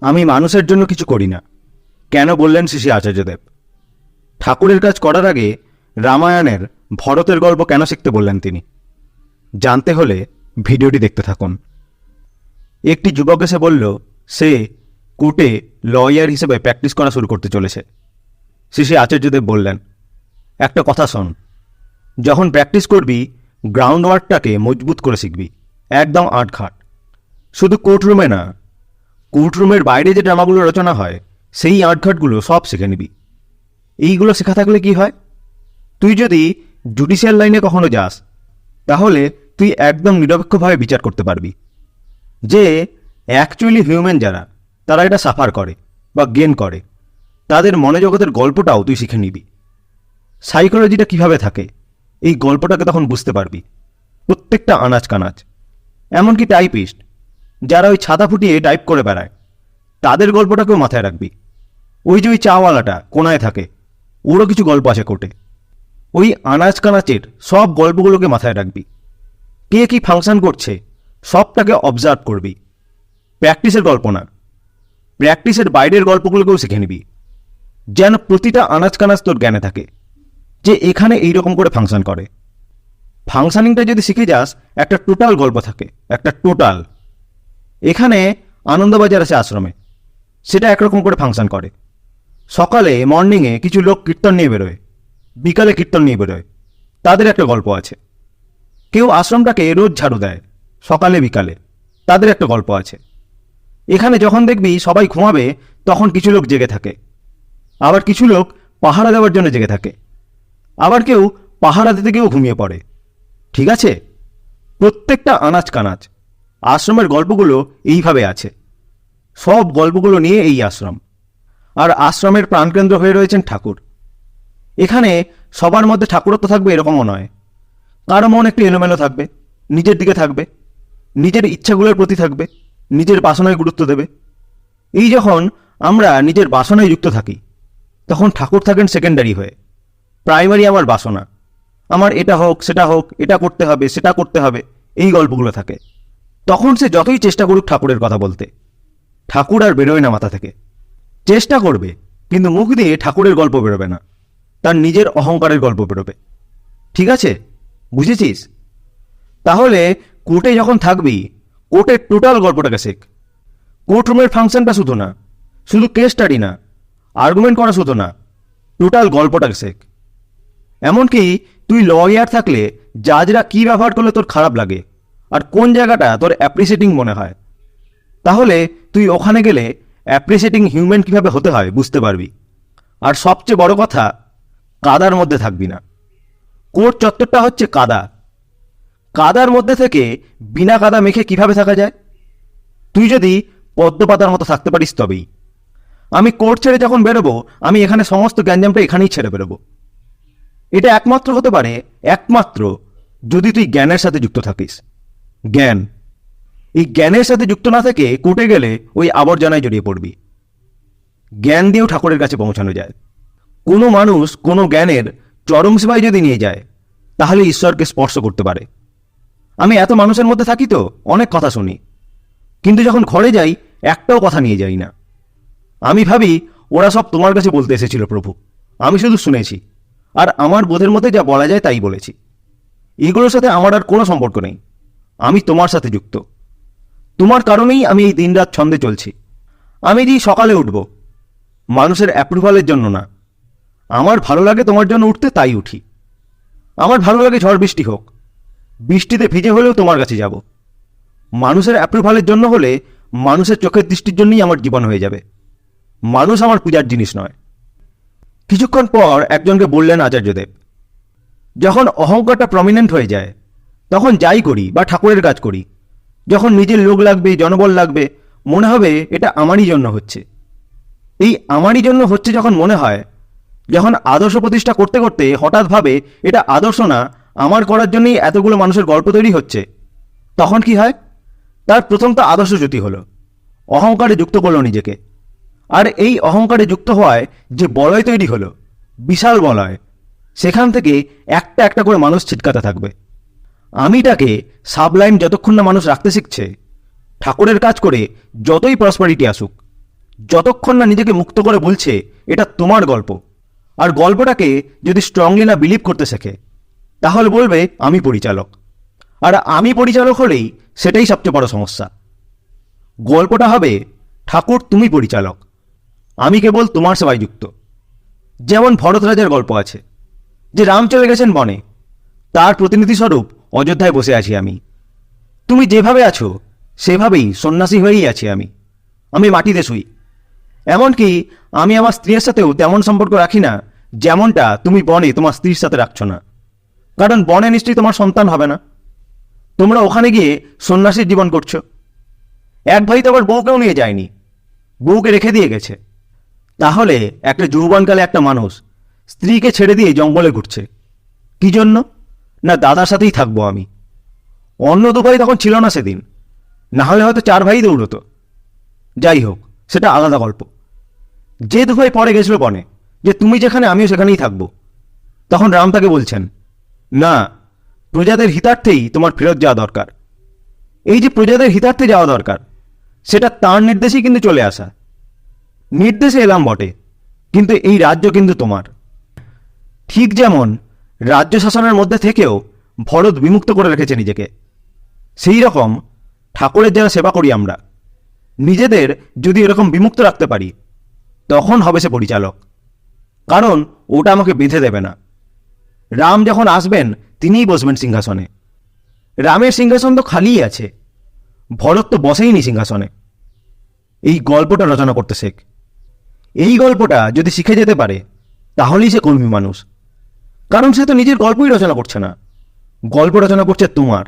আমি মানুষের জন্য কিছু করি না। কেন বললেন শ্রী আচার্যদেব? ঠাকুরের কাজ করার আগে রামায়ণের ভরতের গল্প কেন শিখতে বললেন তিনি? জানতে হলে ভিডিওটি দেখতে থাকুন। একটি যুবক এসে বলল, সে কোর্টে লয়ার হিসেবে প্র্যাকটিস করা শুরু করতে চলেছে। শ্রী আচার্যদেব বললেন, একটা কথা শোন। যখন প্র্যাকটিস করবি গ্রাউন্ড ওয়ার্কটাকে মজবুত করে শিখবি, একদম আটঘাট। শুধু কোর্টরুমে না কোর্টরুমের বাইরে যে ড্রামাগুলো রচনা হয়, সেই আটঘাটগুলো সব শিখে নিবি। এইগুলো শেখা থাকলে কি হয়? তুই যদি জুডিশিয়াল লাইনে কখনো যাস, তাহলে তুই একদম নিরপেক্ষভাবে বিচার করতে পারবি। যে অ্যাকচুয়ালি হিউম্যান যারা, তারা এটা সাফার করে বা গেন করে। তাদের মনোজগতের গল্পটাও তুই শিখে নিবি। সাইকোলজিটা কীভাবে থাকে, এই গল্পটাকে তখন বুঝতে পারবি। প্রত্যেকটা আনাজ কানাজ। এমনকি টাইপিস্ট যারা ওই ছাতা ফুটিয়ে টাইপ করে বেড়ায়, তাদের গল্পটাকেও মাথায় রাখবি। ওই যে ওই চাওয়ালাটা কোনায় থাকে, ওরও কিছু গল্প আছে কোর্টে। ওই আনাজ কানাচের সব গল্পগুলোকে মাথায় রাখবি। কে কি ফাংশন করছে, সবটাকে অবজার্ভ করবি। প্র্যাকটিসের গল্প না। প্র্যাকটিসের বাইরের গল্পগুলোকেও শিখে নিবি। যেন প্রতিটা আনাজ কানাজ তোর জ্ঞানে থাকে, যে এখানে এইরকম করে ফাংশন করে। ফাংশনিংটা যদি শিখে যাস, একটা টোটাল গল্প থাকে, একটা টোটাল এখানে আনন্দবাজার আছে আশ্রমে। সেটা একরকম করে ফাংশন করে। সকালে মর্নিংয়ে কিছু লোক কীর্তন নিয়ে বেরোয়। বিকালে কীর্তন নিয়ে বেরোয়। তাদের একটা গল্প আছে। কেউ আশ্রমটাকে রোজ ঝাড়ু দেয়, সকালে বিকালে। তাদের একটা গল্প আছে। এখানে যখন দেখবি সবাই ঘুমাবে, তখন কিছু লোক জেগে থাকে। আবার কিছু লোক পাহারা দেওয়ার জন্য জেগে থাকে। আবার কেউ পাহারা দিতে গিয়েও ঘুমিয়ে পড়ে। ঠিক আছে? প্রত্যেকটা আনাজ কানাজ। আশ্রমের গল্পগুলো এইভাবে আছে। সব গল্পগুলো নিয়ে এই আশ্রম। আর আশ্রমের প্রাণকেন্দ্র হয়ে রয়েছেন ঠাকুর। এখানে সবার মধ্যে ঠাকুরত্ব থাকবে এরকমও নয়। কারও মন একটু এলোমেলো থাকবে, নিজের দিকে থাকবে, নিজের ইচ্ছাগুলোর প্রতি থাকবে, নিজের বাসনায় গুরুত্ব দেবে। এই যখন আমরা নিজের বাসনায় যুক্ত থাকি, তখন ঠাকুর থাকেন সেকেন্ডারি হয়ে। প্রাইমারি আমার বাসনা। আমার এটা হোক, সেটা হোক, এটা করতে হবে, সেটা করতে হবে, এই গল্পগুলো থাকে। তখন সে যতই চেষ্টা করুক ঠাকুরের কথা বলতে। ঠাকুর আর বেরোয় না মাথা থেকে। চেষ্টা করবে, কিন্তু মুখ দিয়ে ঠাকুরের গল্প বেরোবে না। তার নিজের অহংকারের গল্প বেরোবে। ঠিক আছে? বুঝেছিস? তাহলে কোর্টে যখন থাকবি, কোর্টের টোটাল গল্পটাকে শেখ। কোর্ট রুমের ফাংশনটা শুধু না, শুধু কেস স্টাডি না আর্গুমেন্ট করা শুধু না, টোটাল গল্পটাকে শেখ। এমনকি তুই লয়ার থাকলে জাজরা কি ব্যবহার করলে তোর খারাপ লাগে? আর কোন জায়গাটা তোর অ্যাপ্রিসিয়েটিং মনে হয়? তাহলে তুই ওখানে গেলে অ্যাপ্রিসিয়েটিং হিউম্যান কীভাবে হতে হয় বুঝতে পারবি। আর সবচেয়ে বড় কথা, কাদার মধ্যে থাকবি না। কোর্ট চত্বরটা হচ্ছে কাদা। কাদার মধ্যে থেকে বিনা কাদা মেখে কীভাবে থাকা যায়? তুই যদি পদ্মপাতার মতো থাকতে পারিস তবেই। আমি কোর্ট ছেড়ে যখন বেরোবো, আমি এখানে সমস্ত গ্যাঞ্জামটা এখানেই ছেড়ে বেরোবো। এটা একমাত্র হতে পারে, একমাত্র যদি তুই জ্ঞানের সাথে যুক্ত থাকিস। জ্ঞান। এই জ্ঞানের সাথে যুক্ত না থেকে কোর্টে গেলে ওই আবর্জনায় জড়িয়ে পড়বি। জ্ঞান দিয়েও ঠাকুরের কাছে পৌঁছানো যায়। কোনো মানুষ কোনো জ্ঞানের চরম সীমায় যদি নিয়ে যায়, তাহলে ঈশ্বরকে স্পর্শ করতে পারে। আমি এত মানুষের মধ্যে থাকি তো, অনেক কথা শুনি। কিন্তু যখন ঘরে যাই, একটাও কথা নিয়ে যাই না। আমি ভাবি, ওরা সব তোমার কাছে বলতে এসেছিল প্রভু। আমি শুধু শুনেছি। আর আমার বোধের মধ্যে যা বলা যায় তাই বলেছি। এগুলোর সাথে আমার আর কোনো সম্পর্ক নেই। আমি তোমার সাথে যুক্ত। তোমার কারণেই আমি এই দিনরাত ছন্দে চলছি। আমি যে সকালে উঠব, মানুষের অ্যাপ্রুভালের জন্য না। আমার ভালো লাগে তোমার জন্য উঠতে, তাই উঠি। আমার ভালো লাগে ঝড় বৃষ্টি হোক। বৃষ্টিতে ভিজে হলেও তোমার কাছে যাব। মানুষের অ্যাপ্রুভালের জন্য হলে মানুষের চোখের দৃষ্টির জন্যই আমার জীবন হয়ে যাবে। মানুষ আমার পূজার জিনিস নয়। কিছুক্ষণ পর একজনকে বললেন আচার্যদেব, যখন অহংকারটা প্রমিনেন্ট হয়ে যায় তখন যাই করি বা ঠাকুরের কাজ করি। যখন নিজের লোক লাগবে, জনবল লাগবে, মনে হবে এটা আমারই জন্য হচ্ছে। এই আমারই জন্য হচ্ছে যখন মনে হয়, যখন আদর্শ প্রতিষ্ঠা করতে করতে হঠাৎ ভাবে এটা আদর্শ না, আমার করার জন্যই এতগুলো মানুষের গল্প তৈরি হচ্ছে, তখন কি হয়? তার প্রথম তো আদর্শ জ্যোতি হলো, অহংকারে যুক্ত করল নিজেকে। আর এই অহংকারে যুক্ত হওয়ায় যে বলয় তৈরি হলো, বিশাল বলয়, সেখান থেকে একটা একটা করে মানুষ ছিটকাতে থাকবে। আমিটাকে সাবলাইন যতক্ষণ না মানুষ রাখতে শিখছে, ঠাকুরের কাজ করে যতই প্রসপারিটি আসুক, যতক্ষণ না নিজেকে মুক্ত করে বলছে, এটা তোমার গল্প। আর গল্পটাকে যদি স্ট্রংলি না বিলিভ করতে শেখে, তাহলে বলবে, আমি পরিচালক। আর আমি পরিচালক হলেই সেটাই সবচেয়ে বড় সমস্যা। গল্পটা হবে, ঠাকুর, তুমি পরিচালক। আমি কেবল তোমার সেবায় যুক্ত। যেমন ভরতরাজের গল্প আছে, যে রাম চলে গেছেন বনে, তার প্রতিনিধি স্বরূপ অযোধ্যায় বসে আছি আমি। তুমি যেভাবে আছো, সেভাবেই সন্ন্যাসী হয়েই আছি আমি। আমি মাটিতে শুই। এমনকি আমি আমার স্ত্রীর সাথেও তেমন সম্পর্ক রাখি না, যেমনটা তুমি বনে তোমার স্ত্রীর সাথে রাখছো না। কারণ বনে নিশ্চয়ই তোমার সন্তান হবে না। তোমরা ওখানে গিয়ে সন্ন্যাসীর জীবন করছ। এক ভাই তো আবার বউকেও নিয়ে যায়নি। বউকে রেখে দিয়ে গেছে। তাহলে একটা যৌবনকালে একটা মানুষ স্ত্রীকে ছেড়ে দিয়ে জঙ্গলে ঘুরছে। কি জন্য? না দাদার সাথেই থাকব আমি। অন্য দু ভাই তখন ছিল না সেদিন। না হলে হয়তো চার ভাই দৌড়তো। যাই হোক, সেটা আলাদা গল্প। যে দু ভাই পরে গেছিল বনে, যে তুমি যেখানে, আমিও সেখানেই থাকব। তখন রাম তাকে বলছেন, না, প্রজাদের হিতার্থেই তোমার ফেরত যাওয়া দরকার। এই যে প্রজাদের হিতার্থে যাওয়া দরকার, সেটা তার নির্দেশেই কিন্তু চলে আসা। নির্দেশে এলাম বটে, কিন্তু এই রাজ্য কিন্তু তোমার। ঠিক যেমন রাজ্য শাসনের মধ্যে থেকেও ভরত বিমুক্ত করে রেখেছে নিজেকে। সেই রকম ঠাকুরের যারা সেবা করি আমরা, নিজেদের যদি এরকম বিমুক্ত রাখতে পারি, তখন হবে সে পরিচালক। কারণ ওটা আমাকে বেঁধে দেবে না। রাম যখন আসবেন, তিনিই বসবেন সিংহাসনে। রামের সিংহাসন তো খালিই আছে। ভরত তো বসেইনি সিংহাসনে। এই গল্পটা রচনা করতে শেখ। এই গল্পটা যদি শিখে যেতে পারে, তাহলেই সে কর্মী মানুষ। কারণ সে তো নিজের গল্পই রচনা করছে না। গল্প রচনা করছে তোমার।